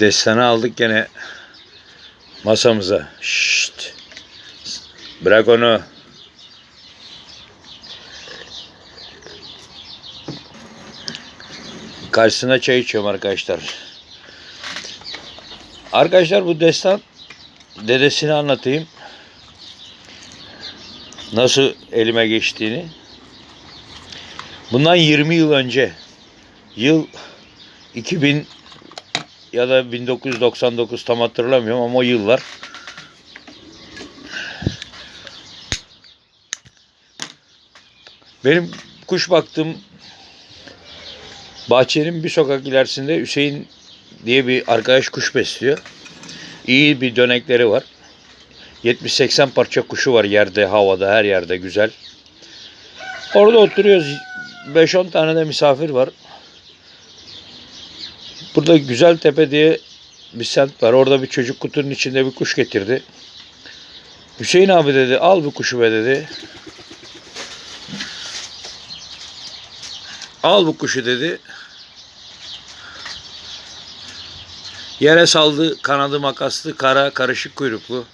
Destanı aldık gene masamıza. Şşt. Bırak onu. Karşısına çay içiyorum arkadaşlar. Arkadaşlar bu destan dedesini anlatayım. Nasıl elime geçtiğini. Bundan 20 yıl önce yıl 2000 ya da 1999 tam hatırlamıyorum ama o yıllar benim kuş baktığım bahçenin bir sokak ilerisinde Hüseyin diye bir arkadaş kuş besliyor. İyi bir dönekleri var. 70-80 parça kuşu var yerde, havada, her yerde güzel. Orada oturuyoruz. 5-10 tane de misafir var. Burada Güzel Tepe diye bir semt var. Orada bir çocuk kutunun içinde bir kuş getirdi. Hüseyin abi dedi al bu kuşu be dedi. Al bu kuşu dedi. Yere saldı kanadı makaslı kara karışık kuyruklu.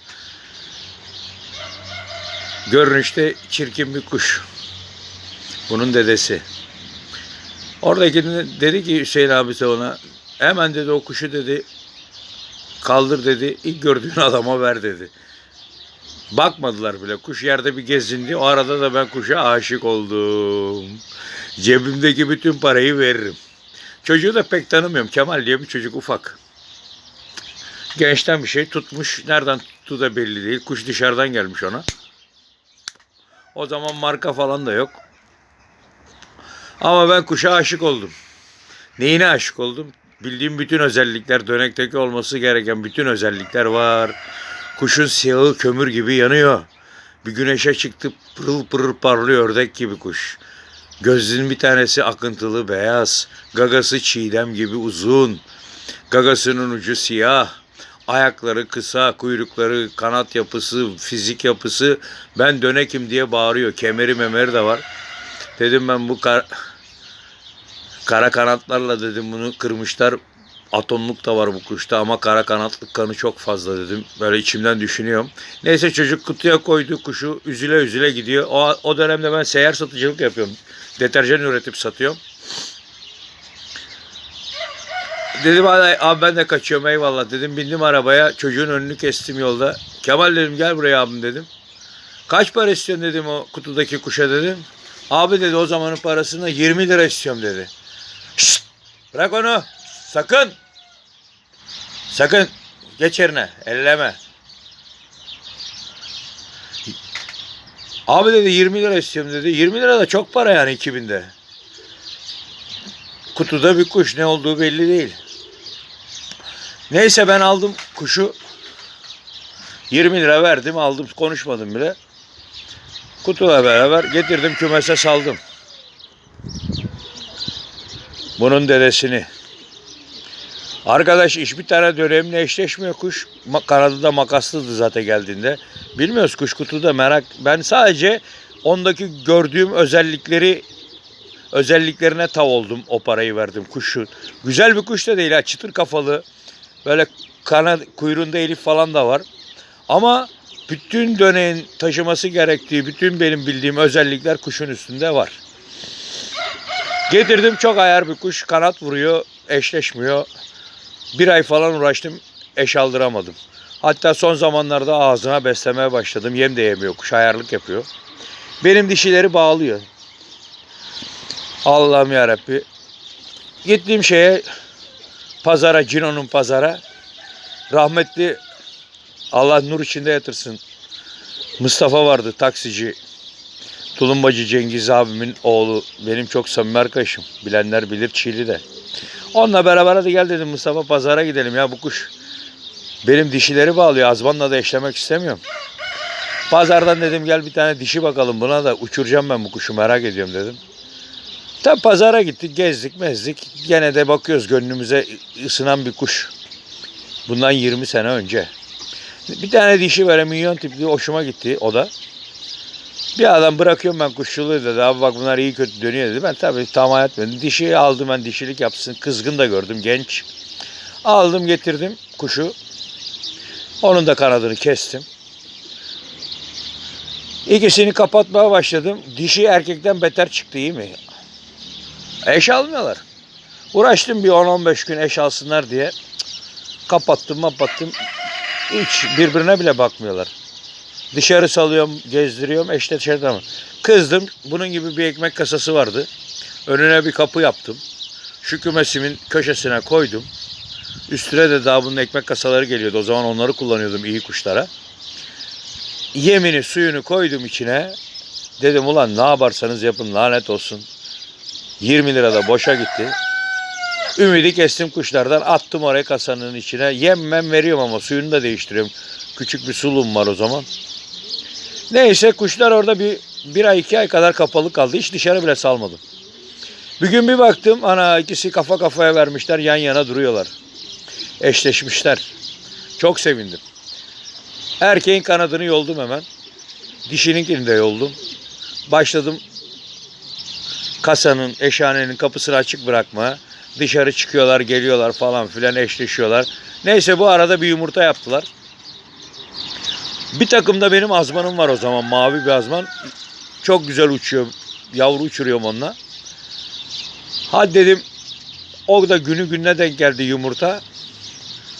Görünüşte çirkin bir kuş. Bunun dedesi. Oradaki de- dedi ki Hüseyin abisi ona hemen dedi o kuşu dedi kaldır dedi ilk gördüğün adama ver dedi. Bakmadılar bile. Kuş yerde bir gezindi. O arada da ben kuşa aşık oldum. Cebimdeki bütün parayı veririm. Çocuğu da pek tanımıyorum. Kemal diye bir çocuk ufak. Gençten bir şey tutmuş. Nereden tuttuğu da belli değil. Kuş dışarıdan gelmiş ona. O zaman marka falan da yok. Ama ben kuşa aşık oldum. Neyine aşık oldum? Bildiğim bütün özellikler, dönekteki olması gereken bütün özellikler var. Kuşun siyahı kömür gibi yanıyor. Bir güneşe çıktı pırıl pırıl parlıyor ördek gibi kuş. Gözünün bir tanesi akıntılı beyaz. Gagası çiğdem gibi uzun. Gagasının ucu siyah. Ayakları kısa, kuyrukları, kanat yapısı, fizik yapısı. Ben dönekim diye bağırıyor. Kemeri memeri de var. Dedim ben bu kar, kara kanatlarla dedim bunu kırmışlar. Atomluk da var bu kuşta ama kara kanatlık kanı çok fazla dedim. Böyle içimden düşünüyorum. Neyse çocuk kutuya koydu kuşu üzüle üzüle gidiyor. O, o dönemde ben seyyar satıcılık yapıyorum. Deterjan üretip satıyorum. Dedim abi, ben de kaçıyorum eyvallah dedim. Bindim arabaya çocuğun önünü kestim yolda. Kemal dedim gel buraya abim dedim. Kaç para istiyorsun dedim o kutudaki kuşa dedim. Abi dedi o zamanın parasını 20 lira istiyorum dedi. Şşt, bırak onu sakın. Sakın geç yerine elleme. Abi dedi 20 lira istiyorum dedi. 20 lira da çok para yani 2000'de. Kutuda bir kuş ne olduğu belli değil. Neyse ben aldım kuşu. 20 lira verdim aldım konuşmadım bile. Kutuyla beraber getirdim kümese saldım. Bunun dedesini. Arkadaş iş bir tane dönemle eşleşmiyor kuş. Kanadı da makaslıydı zaten geldiğinde. Bilmiyoruz kuş kutuda merak. Ben sadece ondaki gördüğüm özellikleri özelliklerine tav oldum. O parayı verdim kuşu. Güzel bir kuş da değil ha. Çıtır kafalı. Böyle kanat kuyruğunda elif falan da var. Ama bütün döneğin taşıması gerektiği bütün benim bildiğim özellikler kuşun üstünde var. Getirdim çok ayar bir kuş. Kanat vuruyor. Eşleşmiyor. Bir ay falan uğraştım. Eş aldıramadım. Hatta son zamanlarda ağzına beslemeye başladım. Yem de yemiyor. Kuş ayarlık yapıyor. Benim dişileri bağlıyor. Allah'ım yarabbi. Gittiğim şeye pazara, Cino'nun pazara. Rahmetli Allah nur içinde yatırsın. Mustafa vardı taksici. Tulumbacı Cengiz abimin oğlu. Benim çok samimi arkadaşım. Bilenler bilir Çiğli'de. Onunla beraber hadi gel dedim Mustafa pazara gidelim ya bu kuş. Benim dişileri bağlıyor. Azmanla da eşlemek istemiyorum. Pazardan dedim gel bir tane dişi bakalım buna da uçuracağım ben bu kuşu merak ediyorum dedim. Tabi pazara gittik gezdik mezdik. Gene de bakıyoruz gönlümüze ısınan bir kuş. Bundan 20 sene önce. Bir tane dişi böyle milyon tipli hoşuma gitti o da. Bir adam bırakıyorum ben kuşçuluğu dedi. Abi bak bunlar iyi kötü dönüyor dedi. Ben tabii tamam etmedim. Dişi aldım ben dişilik yapsın. Kızgın da gördüm genç. Aldım getirdim kuşu. Onun da kanadını kestim. İkisini kapatmaya başladım. Dişi erkekten beter çıktı iyi mi? Eş almıyorlar. Uğraştım bir 10-15 gün eş alsınlar diye. Kapattım kapattım. Hiç birbirine bile bakmıyorlar. Dışarı salıyorum, gezdiriyorum, eş dışarıda mı? Kızdım. Bunun gibi bir ekmek kasası vardı. Önüne bir kapı yaptım. Şu kümesimin köşesine koydum. Üstüne de daha bunun ekmek kasaları geliyordu. O zaman onları kullanıyordum iyi kuşlara. Yemini suyunu koydum içine. Dedim ulan ne yaparsanız yapın lanet olsun. 20 lira da boşa gitti. Ümidi kestim kuşlardan attım oraya kasanın içine. Yemmem veriyorum ama suyunu da değiştiriyorum. Küçük bir sulum var o zaman. Neyse kuşlar orada bir, bir ay iki ay kadar kapalı kaldı. Hiç dışarı bile salmadım. Bir gün bir baktım ana ikisi kafa kafaya vermişler yan yana duruyorlar. Eşleşmişler. Çok sevindim. Erkeğin kanadını yoldum hemen. Dişininkini de yoldum. Başladım kasanın, eşhanenin kapısını açık bırakmaya. Dışarı çıkıyorlar, geliyorlar falan filan eşleşiyorlar. Neyse bu arada bir yumurta yaptılar. Bir takım da benim azmanım var o zaman. Mavi bir azman. Çok güzel uçuyor. Yavru uçuruyorum onunla. Hadi dedim o da günü gününe denk geldi yumurta.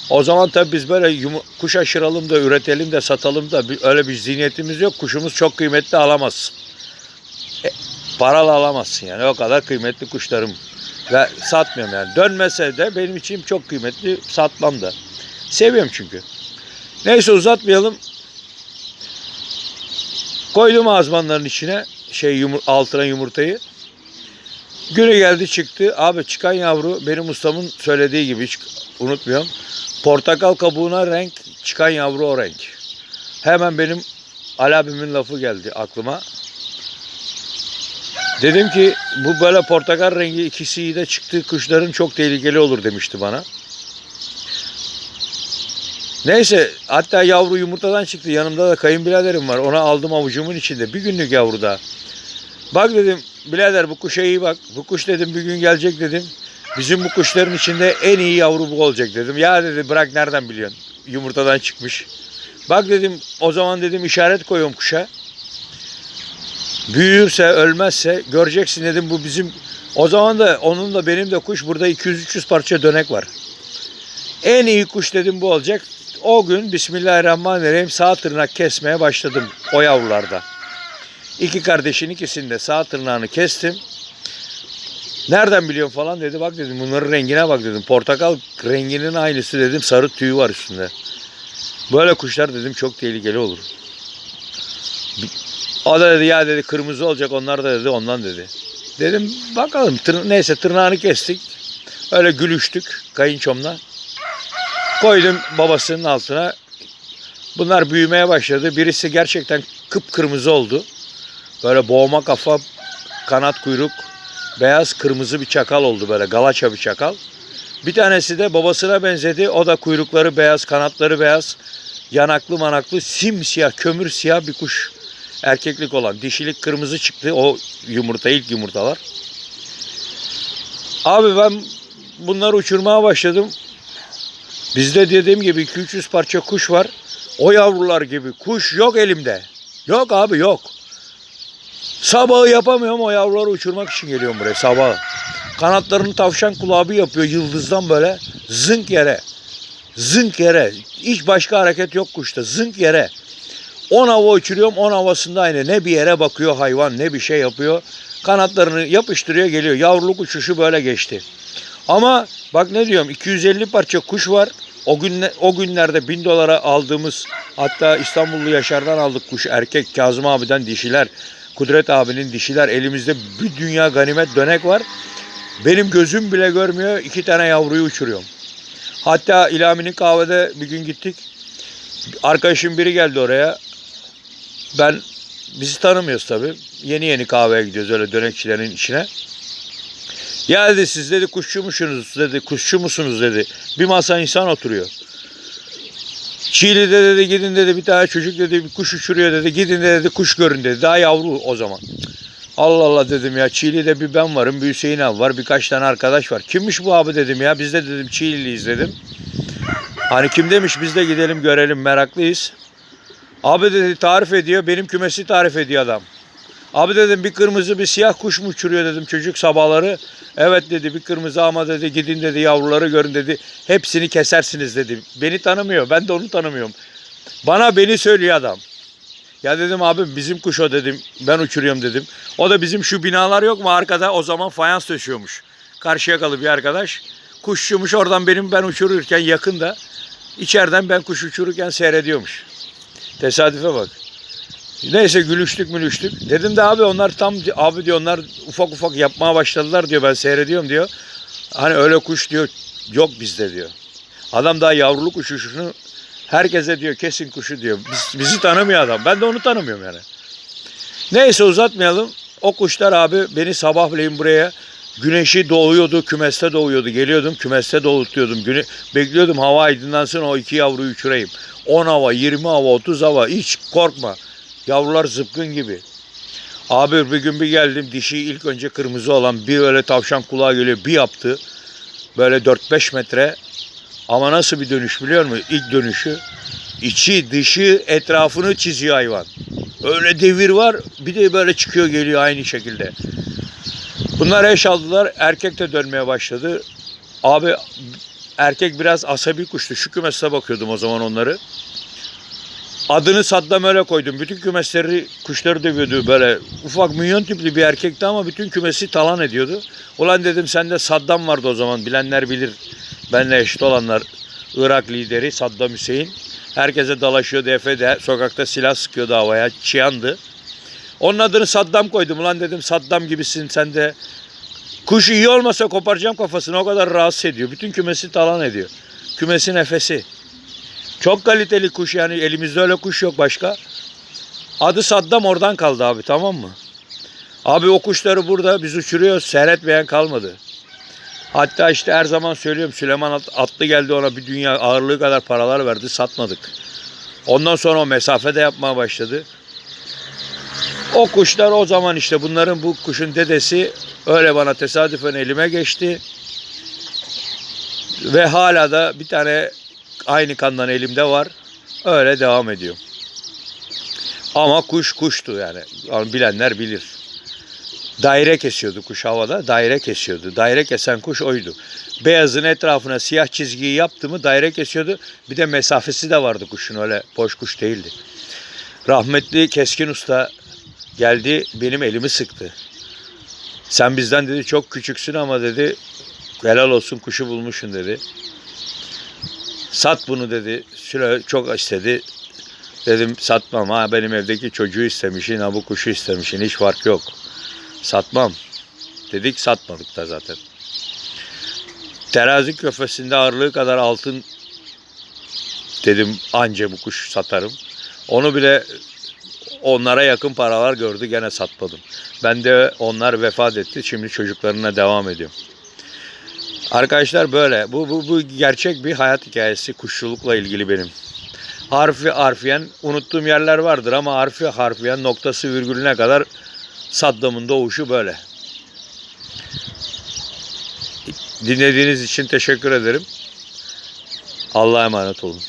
O zaman tabii biz böyle kuş aşıralım da üretelim de satalım da öyle bir zihniyetimiz yok. Kuşumuz çok kıymetli alamazsın. E, paralı alamazsın yani o kadar kıymetli kuşlarım. Ve satmıyorum yani. Dönmese de benim için çok kıymetli satmam da. Seviyorum çünkü. Neyse uzatmayalım. Koydum azmanların içine şey yumur, altına yumurtayı. Günü geldi çıktı. Abi çıkan yavru benim ustamın söylediği gibi hiç unutmuyorum. Portakal kabuğuna renk, çıkan yavru o renk. Hemen benim Ali abimin lafı geldi aklıma. Dedim ki bu böyle portakal rengi ikisi de çıktığı kuşların çok tehlikeli olur demişti bana. Neyse hatta yavru yumurtadan çıktı. Yanımda da kayınbiraderim var. Ona aldım avucumun içinde. Bir günlük yavru daha. Bak dedim birader bu kuşa iyi bak. Bu kuş dedim bir gün gelecek dedim. Bizim bu kuşların içinde en iyi yavru bu olacak dedim. Ya dedi bırak nereden biliyorsun? Yumurtadan çıkmış. Bak dedim o zaman dedim işaret koyuyorum kuşa. Büyürse ölmezse göreceksin dedim bu bizim o zaman da onun da benim de kuş burada 200-300 parça dönek var. En iyi kuş dedim bu olacak. O gün Bismillahirrahmanirrahim sağ tırnak kesmeye başladım o yavrularda. İki kardeşin ikisini de sağ tırnağını kestim. Nereden biliyorum falan dedi. Bak dedim bunların rengine bak dedim. Portakal renginin aynısı dedim. Sarı tüyü var üstünde. Böyle kuşlar dedim çok tehlikeli olur. O da dedi ya dedi kırmızı olacak onlar da dedi ondan dedi. Dedim bakalım tır, neyse tırnağını kestik. Öyle gülüştük kayınçomla. Koydum babasının altına. Bunlar büyümeye başladı. Birisi gerçekten kıpkırmızı oldu. Böyle boğma kafa, kanat kuyruk, beyaz kırmızı bir çakal oldu böyle galaça bir çakal. Bir tanesi de babasına benzedi. O da kuyrukları beyaz, kanatları beyaz, yanaklı manaklı, simsiyah, kömür siyah bir kuş. Erkeklik olan. Dişilik kırmızı çıktı. O yumurta, ilk yumurtalar. Abi ben bunları uçurmaya başladım. Bizde dediğim gibi 200-300 parça kuş var. O yavrular gibi kuş yok elimde. Yok abi yok. Sabahı yapamıyorum o yavruları uçurmak için geliyorum buraya sabahı. Kanatlarını tavşan kulağı yapıyor yıldızdan böyle zınk yere. Zınk yere. Hiç başka hareket yok kuşta. Zınk yere. 10 hava uçuruyorum 10 havasında aynı. Ne bir yere bakıyor hayvan ne bir şey yapıyor. Kanatlarını yapıştırıyor geliyor. Yavruluk uçuşu böyle geçti. Ama bak ne diyorum 250 parça kuş var. O gün o günlerde 1000 dolara aldığımız hatta İstanbullu Yaşar'dan aldık kuş erkek Kazım abiden dişiler. Kudret abinin dişiler elimizde bir dünya ganimet dönek var. Benim gözüm bile görmüyor. iki tane yavruyu uçuruyorum. Hatta İlami'nin kahvede bir gün gittik. Arkadaşım biri geldi oraya. Ben bizi tanımıyoruz tabii. Yeni yeni kahveye gidiyoruz öyle dönekçilerin içine. Dedi siz dedi kuşçu musunuz dedi kuşçu musunuz dedi. Bir masa insan oturuyor. Çiğli'de dedi gidin dedi bir tane çocuk dedi bir kuş uçuruyor dedi. Gidin de dedi kuş görün dedi. Daha yavru o zaman. Allah Allah dedim ya Çiğli'de bir ben varım, bir Hüseyin abi var, birkaç tane arkadaş var. Kimmiş bu abi dedim ya. Biz de dedim Çiğli'liyiz dedim. Hani kim demiş biz de gidelim görelim meraklıyız. Abi dedi tarif ediyor. Benim kümesi tarif ediyor adam. Abi dedim bir kırmızı bir siyah kuş mu uçuruyor dedim çocuk sabahları. Evet dedi bir kırmızı ama dedi gidin dedi yavruları görün dedi. Hepsini kesersiniz dedi. Beni tanımıyor ben de onu tanımıyorum. Bana beni söylüyor adam. Ya dedim abi bizim kuş o dedim. Ben uçuruyorum dedim. O da bizim şu binalar yok mu arkada o zaman fayans döşüyormuş. Karşıyakalı bir arkadaş. Kuşçumuş oradan benim ben uçururken yakında. içeriden ben kuş uçururken seyrediyormuş. Tesadüfe bak. Neyse gülüştük mülüştük. Dedim de abi onlar tam abi diyor onlar ufak ufak yapmaya başladılar diyor ben seyrediyorum diyor. Hani öyle kuş diyor yok bizde diyor. Adam daha yavruluk uçuşunu herkese diyor kesin kuşu diyor. Biz, bizi tanımıyor adam. Ben de onu tanımıyorum yani. Neyse uzatmayalım. O kuşlar abi beni sabahleyin buraya güneşi doğuyordu, kümeste doğuyordu. Geliyordum, kümeste doğultuyordum. Güne, bekliyordum hava aydınlansın o iki yavruyu uçurayım. 10 hava, 20 hava, 30 hava hiç korkma. Yavrular zıpkın gibi. Abi bir gün bir geldim dişi ilk önce kırmızı olan bir öyle tavşan kulağı geliyor bir yaptı. Böyle 4-5 metre ama nasıl bir dönüş biliyor musun? İlk dönüşü. içi dışı etrafını çiziyor hayvan. Öyle devir var bir de böyle çıkıyor geliyor aynı şekilde. Bunlar eş aldılar erkek de dönmeye başladı. Abi erkek biraz asabi kuştu. Şu kümeste bakıyordum o zaman onları. Adını Saddam öyle koydum. Bütün kümesleri kuşları dövüyordu böyle. Ufak minyon tipli bir erkekti ama bütün kümesi talan ediyordu. Ulan dedim sende Saddam vardı o zaman. Bilenler bilir. Benle eşit olanlar. Irak lideri Saddam Hüseyin. Herkese dalaşıyordu Efe'de. Sokakta silah sıkıyordu havaya. Çiyandı. Onun adını Saddam koydum. Ulan dedim Saddam gibisin sen de. Kuş iyi olmasa koparacağım kafasını. O kadar rahatsız ediyor. Bütün kümesi talan ediyor. Kümesi nefesi. Çok kaliteli kuş yani elimizde öyle kuş yok başka. Adı Saddam oradan kaldı abi tamam mı? Abi o kuşları burada biz uçuruyoruz seyretmeyen kalmadı. Hatta işte her zaman söylüyorum Süleyman At- Atlı geldi ona bir dünya ağırlığı kadar paralar verdi satmadık. Ondan sonra o mesafede yapmaya başladı. O kuşlar o zaman işte bunların bu kuşun dedesi öyle bana tesadüfen elime geçti. Ve hala da bir tane aynı kandan elimde var. Öyle devam ediyor. Ama kuş kuştu yani. Yani Bilenler bilir. Daire kesiyordu kuş havada. Daire kesiyordu. Daire kesen kuş oydu. Beyazın etrafına siyah çizgiyi yaptı mı daire kesiyordu. Bir de mesafesi de vardı kuşun öyle boş kuş değildi. Rahmetli Keskin Usta geldi benim elimi sıktı. Sen bizden dedi çok küçüksün ama dedi helal olsun kuşu bulmuşsun dedi. Sat bunu dedi. Süre çok istedi. Dedim satmam ha benim evdeki çocuğu istemişsin ha bu kuşu istemişsin hiç fark yok. Satmam. Dedik satmadık da zaten. Terazi köfesinde ağırlığı kadar altın dedim anca bu kuş satarım. Onu bile onlara yakın paralar gördü gene satmadım. Ben de onlar vefat etti. Şimdi çocuklarına devam ediyorum. Arkadaşlar böyle. Bu, bu, bu gerçek bir hayat hikayesi kuşçulukla ilgili benim. Harfi harfiyen unuttuğum yerler vardır ama harfi harfiyen noktası virgülüne kadar Saddam'ın doğuşu böyle. Dinlediğiniz için teşekkür ederim. Allah'a emanet olun.